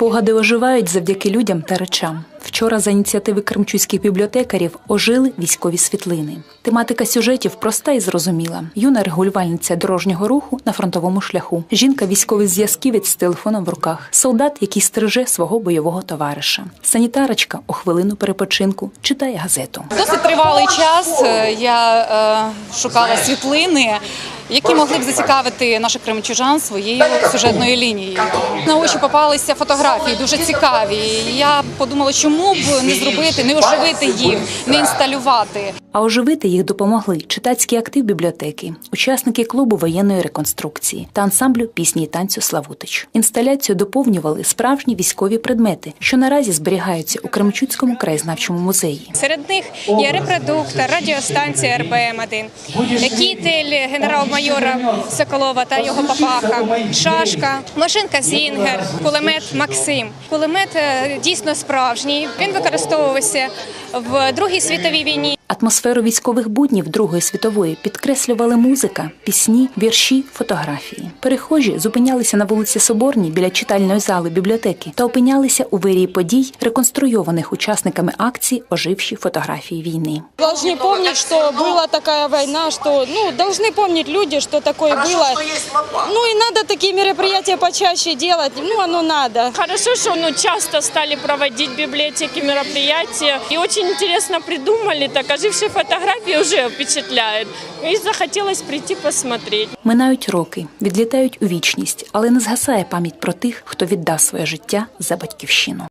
Спогади оживають завдяки людям та речам. Вчора за ініціативи кримчуських бібліотекарів ожили військові світлини. Тематика сюжетів проста і зрозуміла. Юна регулювальниця дорожнього руху на фронтовому шляху. Жінка військовий зв'язківець з телефоном в руках. Солдат, який стриже свого бойового товариша. Санітарочка у хвилину перепочинку читає газету. Досить тривалий час е, я е, шукала світлини, які могли б зацікавити наших кримчужан своєю сюжетною лінією. На очі попалися фотографії, дуже цікаві. Я подумала, чому б не зробити, не оживити їх, не інсталювати. А оживити їх допомогли читацький актив бібліотеки, учасники клубу воєнної реконструкції та ансамблю пісні і танцю Славутич. Інсталяцію доповнювали справжні військові предмети, що наразі зберігаються у Кременчуцькому краєзнавчому музеї. Серед них є репродуктор, радіостанція РБМ-1, кітель генерал-майора Соколова та його папаха, шашка, машинка Зінгер, кулемет Максим. Кулемет е, дійсно справжній. Він використовувався в Другій світовій війні. Атмосферу військових буднів Другої світової підкреслювали музика, пісні, вірші, фотографії. Перехожі зупинялися на вулиці Соборній біля читальної зали бібліотеки та опинялися у вирії подій, реконструйованих учасниками акції Оживші фотографії війни. Должны помнить, что была такая война, что ну должны помнить люди, что такое было. Ну и надо такие мероприятия почаще делать. Ну оно надо. Хорошо, что ну, часто стали проводить в библиотеке мероприятия. И очень интересно придумали, так ожившие фотографии уже впечатляют. І захотілося прийти посмотреть. Минають роки, відлітають у вічність, але не згасає пам'ять про тих, хто віддав своє життя за батьківщину.